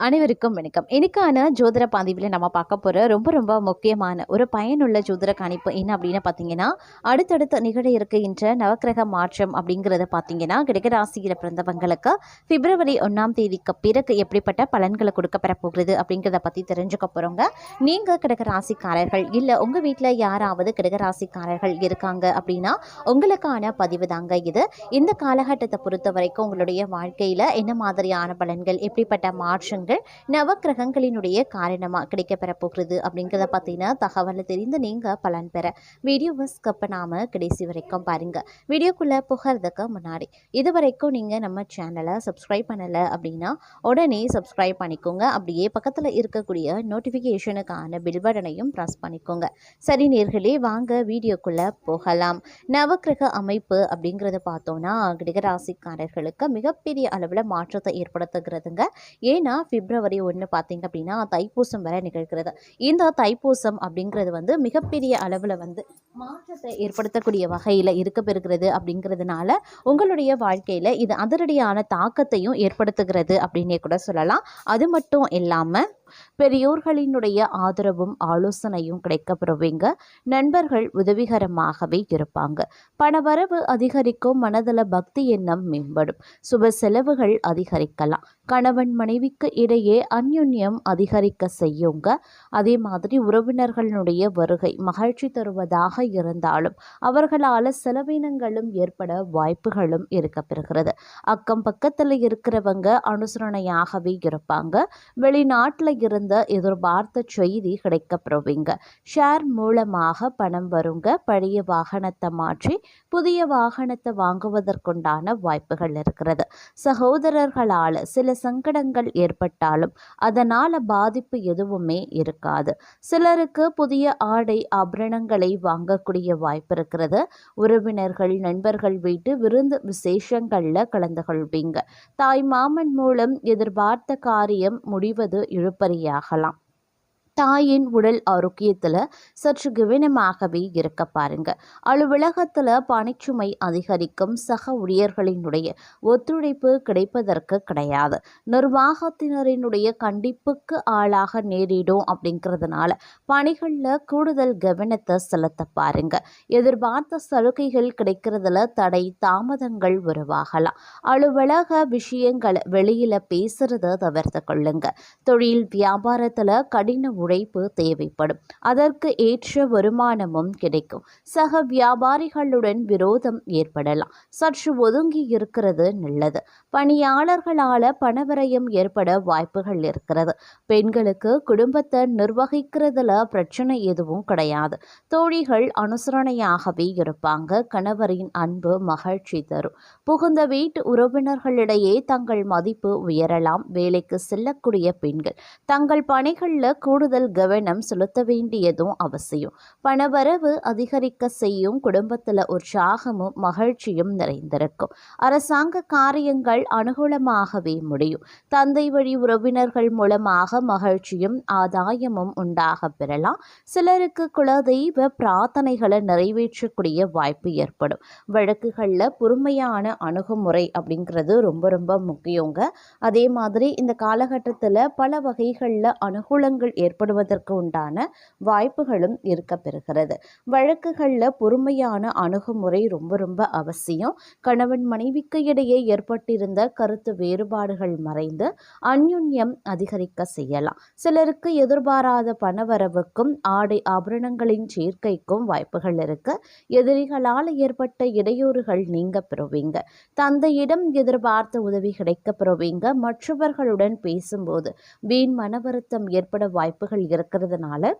அனைவருக்கும் வணக்கம். இன்னைக்கான ஜோதிட பதிவில் நம்ம பார்க்க போகிற ரொம்ப ரொம்ப முக்கியமான ஒரு பயனுள்ள ஜோதிட கணிப்பு என்ன அப்படின்னு பார்த்தீங்கன்னா அடுத்தடுத்து நிகழ இருக்கின்ற நவக்கிரக மாற்றம் அப்படிங்கிறத பார்த்தீங்கன்னா கிடகராசியில் பிறந்தவங்களுக்கு பிப்ரவரி ஒன்றாம் தேதிக்கு பிறகு எப்படிப்பட்ட பலன்களை கொடுக்கப்பெற போகிறது அப்படிங்கிறத பற்றி தெரிஞ்சுக்க போகிறோங்க நீங்கள் கிடகராசிக்காரர்கள் இல்லை உங்கள் வீட்டில் யாராவது கிடகராசிக்காரர்கள் இருக்காங்க அப்படின்னா உங்களுக்கான பதிவு தாங்க இது. இந்த காலகட்டத்தை பொறுத்த வரைக்கும் உங்களுடைய வாழ்க்கையில் என்ன மாதிரியான பலன்கள் எப்படிப்பட்ட மாற்றங்கள் நவக்கிரகங்களினுடைய காரணமாக கிடைக்கப்பெற போகிறது அப்படிங்கிறத பார்த்தீங்கன்னா தகவலை தெரிந்து நீங்கள் பலன் பெற வீடியோவை ஸ்கப் பண்ணாமல் கடைசி வரைக்கும் பாருங்கள் வீடியோக்குள்ளே புகிறதுக்கு முன்னாடி இது வரைக்கும் நீங்கள் நம்ம சேனலை சப்ஸ்கிரைப் பண்ணலை அப்படின்னா உடனே சப்ஸ்கிரைப் பண்ணிக்கோங்க. அப்படியே பக்கத்தில் இருக்கக்கூடிய நோட்டிஃபிகேஷனுக்கான பில் பட்டனையும் ப்ரெஸ் பண்ணிக்கோங்க. சரி நேர்களே வாங்க வீடியோக்குள்ளே போகலாம். நவக்கிரக அமைப்பு அப்படிங்கிறத பார்த்தோன்னா கிடகராசிக்காரர்களுக்கு மிகப்பெரிய அளவில் மாற்றத்தை ஏற்படுத்துகிறதுங்க. ஏன்னா பிப்ரவரி ஒன்று பார்த்தீங்க அப்படின்னா தைப்பூசம் வர நிகழ்கிறது. இந்த தைப்பூசம் அப்படிங்கிறது வந்து மிகப்பெரிய அளவில் வந்து மாற்றத்தை ஏற்படுத்தக்கூடிய வகையில் இருக்க பெறுகிறது அப்படிங்கிறதுனால உங்களுடைய வாழ்க்கையில் இது அதிரடியான தாக்கத்தையும் ஏற்படுத்துகிறது அப்படின்னே கூட சொல்லலாம். அது மட்டும் இல்லாமல் பெரியோர்களினுடைய ஆதரவும் ஆலோசனையும் கிடைக்கப்பெறுவீங்க. நண்பர்கள் உதவிகரமாகவே இருப்பாங்க. பணவரவு அதிகரிக்கும் மனதள பக்தி எண்ணம் மேம்படும். சுப செலவுகள் அதிகரிக்கலாம். கணவன் மனைவிக்கு இடையே அந்யுன்யம் அதிகரிக்க செய்யுங்க. அதே மாதிரி உறவினர்களுடைய வருகை மகிழ்ச்சி தருவதாக இருந்தாலும் அவர்களால் செலவினங்களும் ஏற்பட வாய்ப்புகளும் இருக்க பெறுகிறது அக்கம் பக்கத்தில் இருக்கிறவங்க அனுசரணையாகவே இருப்பாங்க. வெளிநாட்டில் இருந்த எதிர்பார்த்த செய்தி கிடைக்கப்பெறுவீங்க ஷேர் மூலமாக பணம் வருங்க. பழைய வாகனத்தை மாற்றி புதிய வாகனத்தை வாங்குவதற்குண்டான வாய்ப்புகள் இருக்கிறது. சகோதரர்களால் சில சங்கடங்கள் ஏற்பட்டாலும் அதனால் பாதிப்பு எதுவுமே இருக்காது. சிலருக்கு புதிய ஆடை ஆபரணங்களை வாங்கக்கூடிய வாய்ப்பு இருக்கிறது. உறவினர்கள் நண்பர்கள் வீட்டு விருந்து விசேஷங்களில் கலந்து கொள்வீங்க. தாய் மாமன் மூலம் எதிர்பார்த்த காரியம் முடிவது இழுப்ப இழுப்பறியாகலாம் தாயின் உடல் ஆரோக்கியத்தில் சற்று கவனமாகவே இருக்க பாருங்க. அலுவலகத்தில் பணிச்சுமை அதிகரிக்கும் சக ஊழியர்களினுடைய ஒத்துழைப்பு கிடைப்பதற்கு கிடையாது. நிர்வாகத்தினரினுடைய கண்டிப்புக்கு ஆளாக நேரிடும் அப்படிங்கிறதுனால பணிகளில் கூடுதல் கவனத்தை செலுத்த பாருங்க. எதிர்பார்த்த சலுகைகள் கிடைக்கிறதுல தடை தாமதங்கள் உருவாகலாம். அலுவலக விஷயங்களை வெளியில் பேசுறத தவிர்த்து கொள்ளுங்க. தொழில் வியாபாரத்தில் கடின உழைப்பு தேவைப்படும். அதற்கு ஏற்ற வருமானமும் கிடைக்கும். சக வியாபாரிகளுடன் விரோதம் ஏற்படலாம். சற்று ஒதுங்கி இருக்கிறது நல்லது. பணியாளர்களால் பணவரையும் ஏற்பட வாய்ப்புகள் இருக்கிறது. பெண்களுக்கு குடும்பத்தை நிர்வகிக்கிறதுல பிரச்சனை எதுவும் கிடையாது. தோழிகள் அனுசரணையாகவே இருப்பாங்க. கணவரின் அன்பு மகிழ்ச்சி தரும். புகுந்த வீட்டு உறவினர்களிடையே தங்கள் மதிப்பு உயரலாம். வேலைக்கு செல்லக்கூடிய பெண்கள் தங்கள் பணிகளில் கூடுதல் கவனம் செலுத்த வேண்டியதும் அவசியம். பணவரவு அதிகரிக்க செய்யும் குடும்பத்தில் உற்சாகமும் மகிழ்ச்சியும் நிறைந்திருக்கும். அரசாங்க காரியங்கள் அனுகூலமாகவே முடியும். தந்தை வழி உறவினர்கள் மூலமாக மகிழ்ச்சியும் ஆதாயமும் உண்டாக பெறலாம். சிலருக்கு குலதெய்வ பிரார்த்தனைகளை நிறைவேற்றக்கூடிய வாய்ப்பு ஏற்படும். வழக்குகளில் பொறுமையான அணுகுமுறை அப்படிங்கிறது ரொம்ப ரொம்ப முக்கியங்க. அதே மாதிரி இந்த காலகட்டத்தில் பல வகைகளில் அனுகூலங்கள் ஏற்படும் செயல்படுவதற்கு உண்டான வாய்ப்புகளும் இருக்க பெறுகிறது வழக்குகளில் பொறுமையான அணுகுமுறை ரொம்ப ரொம்ப அவசியம். கணவன் மனைவிக்கு இடையே ஏற்பட்டிருந்த கருத்து வேறுபாடுகள் மறைந்து அந்யுன்யம் அதிகரிக்க செய்யலாம். சிலருக்கு எதிர்பாராத பணவரவுக்கும் ஆடை ஆபரணங்களின் சேர்க்கைக்கும் வாய்ப்புகள் இருக்கு. எதிரிகளால் ஏற்பட்ட இடையூறுகள் நீங்க பெறுவீங்க. தந்தையிடம் எதிர்பார்த்த உதவி கிடைக்க பெறுவீங்க. மற்றவர்களுடன் பேசும்போது வீண் மன வருத்தம் ஏற்பட வாய்ப்பு வாய்ப்புகள் இருக்கிறதுனால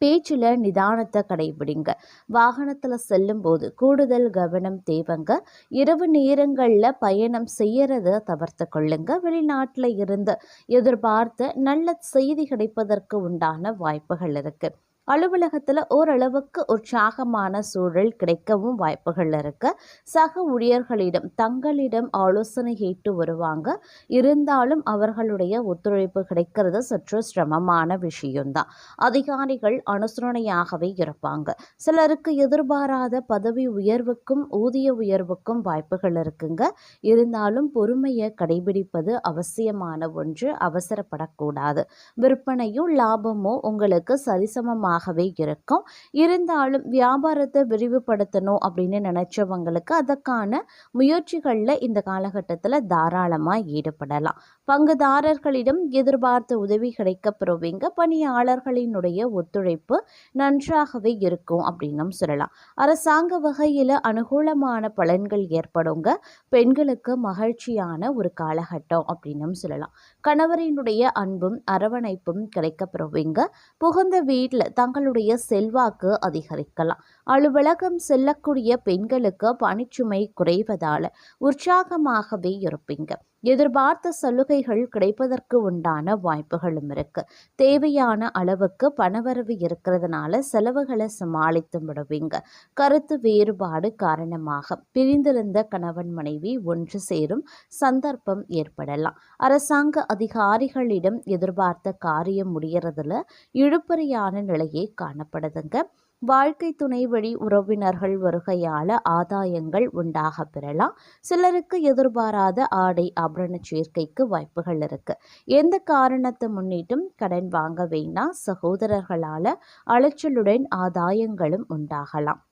பேச்சில் நிதானத்தை கடைபிடிங்க. வாகனத்தில் செல்லும்போது கூடுதல் கவனம் தேவைங்க. இரவு நேரங்களில் பயணம் செய்யறத தவிர்த்து கொள்ளுங்க. வெளிநாட்டில் இருந்து எதிர்பார்த்த நல்ல செய்தி கிடைப்பதற்கு உண்டான வாய்ப்புகள் இருக்கு. அலுவலகத்தில் ஓரளவுக்கு உற்சாகமான சூழல் கிடைக்கவும் வாய்ப்புகள் இருக்கு. சக ஊழியர்களிடம் தங்களிடம் ஆலோசனை கேட்டு வருவாங்க. இருந்தாலும் அவர்களுடைய ஒத்துழைப்பு கிடைக்கிறது சற்று சிரமமான விஷயம்தான். அதிகாரிகள் அனுசரணையாகவே இருப்பாங்க. சிலருக்கு எதிர்பாராத பதவி உயர்வுக்கும் ஊதிய உயர்வுக்கும் வாய்ப்புகள் இருக்குங்க. இருந்தாலும் பொறுமையை கடைபிடிப்பது அவசியமான ஒன்று அவசரப்படக்கூடாது. விற்பனையும் லாபமோ உங்களுக்கு சரிசமமாக அதிகமாகவே இருக்கும். இருந்தாலும் வியாபாரத்தை விரிவுபடுத்தணும் அப்படின்னு நினைச்சவங்களுக்கு அதற்கான முயற்சிகளில் இந்த காலகட்டத்தில் தாராளமாக ஈடுபடலாம். பங்குதாரர்களிடம் எதிர்பார்த்த உதவி கிடைக்க பெறுவீங்க பணியாளர்களினுடைய ஒத்துழைப்பு நன்றாகவே இருக்கும் அப்படின்னும் சொல்லலாம். அரசாங்க வகையில் அனுகூலமான பலன்கள் ஏற்படுங்க. பெண்களுக்கு மகிழ்ச்சியான ஒரு காலகட்டம் அப்படின்னும் சொல்லலாம். கணவரினுடைய அன்பும் அரவணைப்பும் கிடைக்க பெறுவீங்க புகுந்த வீட்டில் தங்களுடைய செல்வாக்கு அதிகரிக்கலாம். அலுவலகம் செல்லக்கூடிய பெண்களுக்கு பணிச்சுமை குறைவதால் உற்சாகமாகவே இருப்பீங்க. எதிர்பார்த்த சலுகைகள் கிடைப்பதற்கு உண்டான வாய்ப்புகளும் இருக்கு. தேவையான அளவுக்கு பணவரவு இருக்கிறதுனால செலவுகளை சமாளித்து விடுவீங்க. கருத்து வேறுபாடு காரணமாக பிரிந்திருந்த கணவன் மனைவி ஒன்று சேரும் சந்தர்ப்பம் ஏற்படலாம். அரசாங்க அதிகாரிகளிடம் எதிர்பார்த்த காரியம் முடியறதுல இழுப்பறியான நிலையே காணப்படுதுங்க. வாழ்க்கை துணை வழி உறவினர்கள் வருகையால ஆதாயங்கள் உண்டாக பெறலாம். சிலருக்கு எதிர்பாராத ஆடை ஆபரண சேர்க்கைக்கு வாய்ப்புகள் இருக்கு. எந்த காரணத்தை முன்னிட்டும் கடன் வாங்க வேண்டாம் சகோதரர்களால் அலைச்சலுடன் ஆதாயங்களும் உண்டாகலாம்.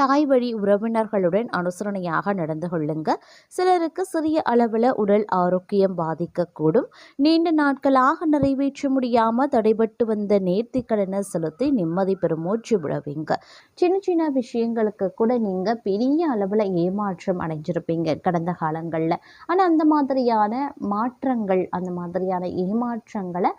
தாய் வழி உறவினர்களுடன் அனுசரணையாக நடந்து கொள்ளுங்க. சிலருக்கு சிறிய அளவில் உடல் ஆரோக்கியம் பாதிக்கக்கூடும். நீண்ட நாட்களாக நிறைவேற்ற முடியாமல் தடைபட்டு வந்த நேர்த்தி கடனை செலுத்தி நிம்மதி பெருமூச்சு விடுவீங்க. சின்ன சின்ன விஷயங்களுக்கு கூட நீங்கள் பெரிய அளவில் ஏமாற்றம் அடைஞ்சிருப்பீங்க கடந்த காலங்களில். ஆனால் அந்த மாதிரியான மாற்றங்கள் அந்த மாதிரியான ஏமாற்றங்களை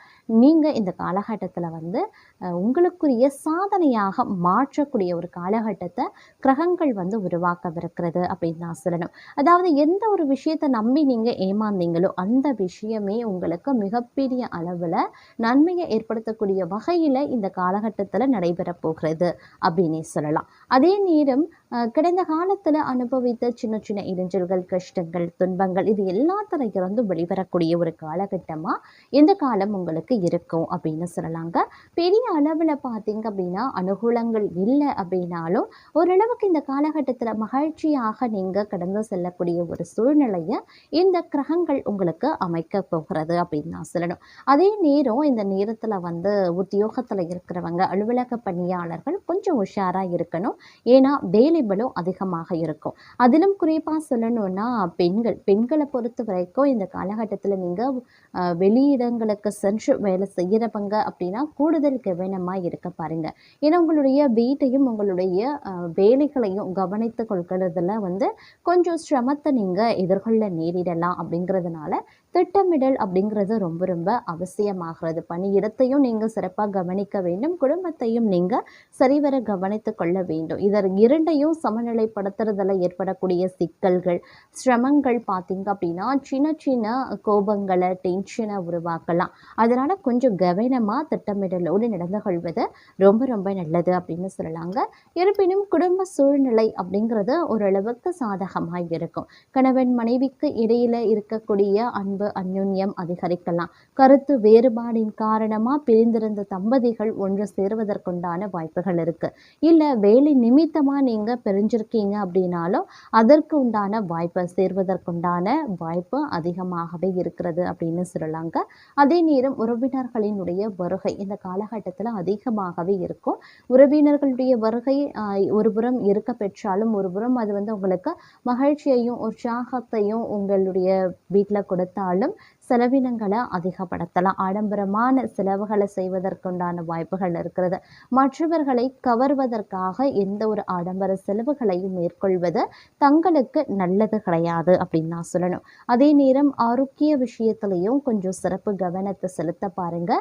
நீங்கள் இந்த காலகட்டத்தில் வந்து உங்களுக்குரிய சாதனையாக மாற்றக்கூடிய ஒரு காலகட்டத்தை கிரகங்கள் வந்து உருவாக்கவிருக்கிறது அப்படின்னு நான் சொல்லணும். அதாவது எந்த ஒரு விஷயத்தை நம்பி நீங்கள் ஏமாந்தீங்களோ அந்த விஷயமே உங்களுக்கு மிகப்பெரிய அளவில் நன்மையை ஏற்படுத்தக்கூடிய வகையில் இந்த காலகட்டத்தில் நடைபெறப் போகிறது அப்படின்னே சொல்லலாம். அதே நேரம் கடந்த காலத்தில் அனுபவித்த சின்ன சின்ன இடைஞ்சல்கள் கஷ்டங்கள் துன்பங்கள் இது எல்லாத்துல இருந்து வெளிவரக்கூடிய ஒரு காலகட்டமாக இந்த காலம் உங்களுக்கு இருக்கும் அப்படின்னு சொல்லலாங்க. பெரிய அளவில் பார்த்தீங்க அப்படின்னா அனுகூலங்கள் இல்லை அப்படின்னாலும் ஓரளவுக்கு இந்த காலகட்டத்தில் மகிழ்ச்சியாக நீங்கள் கடந்து செல்லக்கூடிய ஒரு சூழ்நிலையை இந்த கிரகங்கள் உங்களுக்கு அமைக்க போகிறது அப்படின்னு நான் சொல்லணும். அதே நேரம் இந்த நேரத்தில் வந்து உத்தியோகத்தில் இருக்கிறவங்க அலுவலக பணியாளர்கள் கொஞ்சம் உஷாராக இருக்கணும். ஏன்னா வேலை வேலைகளும் அதிகமாக இருக்கும். அதிலும் குறிப்பாக சொல்லணும்னா பெண்கள் பெண்களை பொறுத்த வரைக்கும் இந்த காலகட்டத்தில் நீங்கள் வெளியிடங்களுக்கு சென்று வேலை செய்கிறவங்க அப்படின்னா கூடுதல் கவனமாக இருக்க பாருங்கள் ஏன்னா உங்களுடைய வீட்டையும் உங்களுடைய வேலைகளையும் கவனித்து கொள்கிறதுல வந்து கொஞ்சம் சிரமத்தை நீங்கள் எதிர்கொள்ள நேரிடலாம் அப்படிங்கிறதுனால திட்டமிடல் அப்படிங்கிறது ரொம்ப ரொம்ப அவசியமாகிறது. பணியிடத்தையும் நீங்கள் சிறப்பாக கவனிக்க வேண்டும். குடும்பத்தையும் நீங்கள் சரிவர கவனித்து கொள்ள வேண்டும். இதர் இரண்டையும் சமநிலைப்படுத்துறதில் ஏற்படக்கூடிய சிக்கல்கள் சிரமங்கள் பார்த்தீங்க அப்படின்னா சின்ன சின்ன கோபங்களை டென்ஷனை உருவாக்கலாம். அதனால் கொஞ்சம் கவனமாக திட்டமிடலோடு நடந்து கொள்வது ரொம்ப ரொம்ப நல்லது அப்படின்னு சொல்லலாங்க. இருப்பினும் குடும்ப சூழ்நிலை அப்படிங்கிறது ஓரளவுக்கு சாதகமாக இருக்கும். கணவன் மனைவிக்கு இடையில் இருக்கக்கூடிய அன்பு அந்யுன்யம் அதிகரிக்கலாம். கருத்து வேறுபாடின் காரணமாக பிரிந்திருந்த தம்பதிகள் ஒன்று சேருவதற்குண்டான வாய்ப்புகள் இருக்கு. இல்லை வேலை நிமித்தமாக நீங்கள் பிரிஞ்சிருக்கீங்க அப்படின்னாலும் அதற்கு உண்டான வாய்ப்பை சேர்வதற்குண்டான வாய்ப்பு அதிகமாகவே இருக்கிறது அப்படின்னு சொல்லலாங்க. அதே நேரம் உறவினர்களினுடைய வருகை இந்த காலகட்டத்தில் அதிகமாகவே இருக்கும். உறவினர்களுடைய வருகை ஒருபுறம் இருக்க பெற்றாலும் ஒருபுறம் அது வந்து உங்களுக்கு மகிழ்ச்சியையும் உற்சாகத்தையும் உங்களுடைய வீட்டில் கொடுத்தாலும் இருந்தாலும் செலவினங்களை அதிகப்படுத்தலாம். ஆடம்பரமான செலவுகளை செய்வதற்குண்டான வாய்ப்புகள் இருக்கிறது. மற்றவர்களை கவர்வதற்காக எந்த ஒரு ஆடம்பர செலவுகளையும் மேற்கொள்வது தங்களுக்கு நல்லது கிடையாது அப்படின்னு நான் சொல்லணும். அதே நேரம் ஆரோக்கிய விஷயத்திலையும் கொஞ்சம் சிறப்பு கவனத்தை செலுத்த பாருங்க.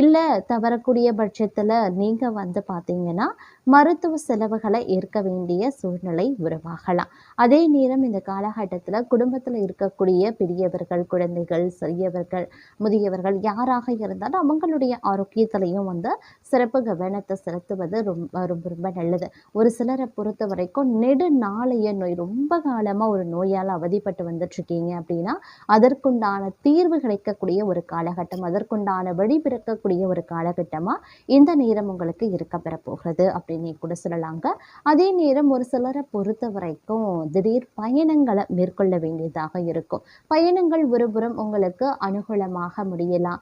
இல்லை தவறக்கூடிய பட்சத்தில் நீங்கள் வந்து பார்த்தீங்கன்னா மருத்துவ செலவுகளை ஏற்க வேண்டிய சூழ்நிலை உருவாகலாம். அதே நேரம் இந்த காலகட்டத்தில் குடும்பத்தில் இருக்கக்கூடிய பெரியவர்கள் குழந்தைகள் சரி இருக்கக்கூடியவர்கள் முதியவர்கள் யாராக இருந்தாலும் அவங்களுடைய ஆரோக்கியத்திலையும் வந்து சிறப்பு கவனத்தை செலுத்துவது ரொம்ப ரொம்ப ரொம்ப நல்லது. ஒரு சிலரை பொறுத்த வரைக்கும் நெடு நாளைய நோய் ரொம்ப காலமாக ஒரு நோயால் அவதிப்பட்டு வந்துட்டுருக்கீங்க அப்படின்னா அதற்குண்டான தீர்வு கிடைக்கக்கூடிய ஒரு காலகட்டம் அதற்குண்டான வழி பிறக்கக்கூடிய ஒரு காலகட்டமாக இந்த நேரம் உங்களுக்கு இருக்க பெறப்போகிறது அப்படின்னு கூட சொல்லலாங்க. அதே நேரம் ஒரு சிலரை பொறுத்த வரைக்கும் திடீர் பயணங்களை மேற்கொள்ள வேண்டியதாக இருக்கும். பயணங்கள் ஒருபுறம் உங்களுக்கு அனுகூலமாக முடியலாம்.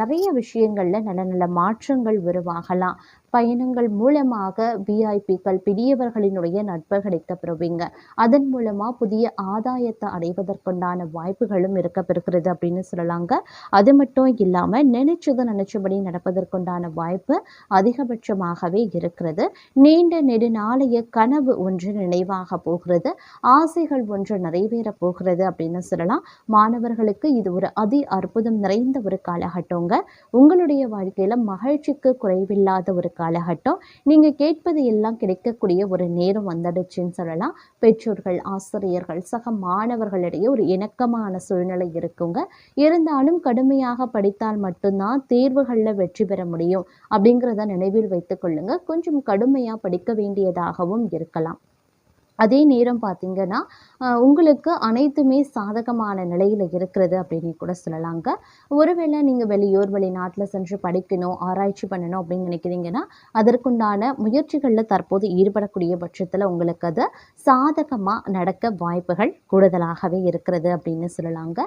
நிறைய விஷயங்களில் நல்ல நல்ல மாற்றங்கள் உருவாகலாம். பயணங்கள் மூலமாக விஐபிக்கள் பெரியவர்களினுடைய நட்பு கிடைக்கப்பெறுவீங்க அதன் மூலமாக புதிய ஆதாயத்தை அடைவதற்குண்டான வாய்ப்புகளும் இருக்கப்பெறுகிறது அப்படின்னு சொல்லலாங்க. அது மட்டும் இல்லாமல் நினைச்சது நினைச்சபடி நடப்பதற்குண்டான வாய்ப்பு அதிகபட்சமாகவே இருக்கிறது. நீண்ட நெடுநாளைய கனவு ஒன்று நினைவாக போகிறது. ஆசைகள் ஒன்று நிறைவேற போகிறது அப்படின்னு சொல்லலாம். மாணவர்களுக்கு இது ஒரு அதி அற்புதம் நிறைந்த ஒரு காலகட்டங்க. உங்களுடைய வாழ்க்கையில் மகிழ்ச்சிக்கு குறைவில்லாத ஒரு காலகட்டம். நீங்கள் கேட்பது எல்லாம் கிடைக்கக்கூடிய ஒரு நேரம் வந்துடுச்சுன்னு சொல்லலாம். பெற்றோர்கள் ஆசிரியர்கள் சக மாணவர்களிடையே ஒரு இணக்கமான சூழ்நிலை இருக்குங்க. இருந்தாலும் கடுமையாக படித்தால் மட்டும்தான் தேர்வுகளில் வெற்றி பெற முடியும். அப்படிங்கிறத நினைவில் வைத்துக் கொள்ளுங்க. கொஞ்சம் கடுமையாக படிக்க வேண்டியதாகவும் இருக்கலாம். அதே நேரம் பார்த்தீங்கன்னா உங்களுக்கு அனைத்துமே சாதகமான நிலையில் இருக்கிறது அப்படின்னு கூட சொல்லலாங்க. ஒருவேளை நீங்கள் வெளியூர் வெளிநாட்டில் சென்று படிக்கணும் ஆராய்ச்சி பண்ணணும் அப்படின்னு நினைக்கிறீங்கன்னா அதற்குண்டான முயற்சிகளில் தற்போது ஈடுபடக்கூடிய பட்சத்தில் உங்களுக்கு அது சாதகமாக நடக்க வாய்ப்புகள் கூடுதலாகவே இருக்கிறது அப்படின்னு சொல்லலாங்க.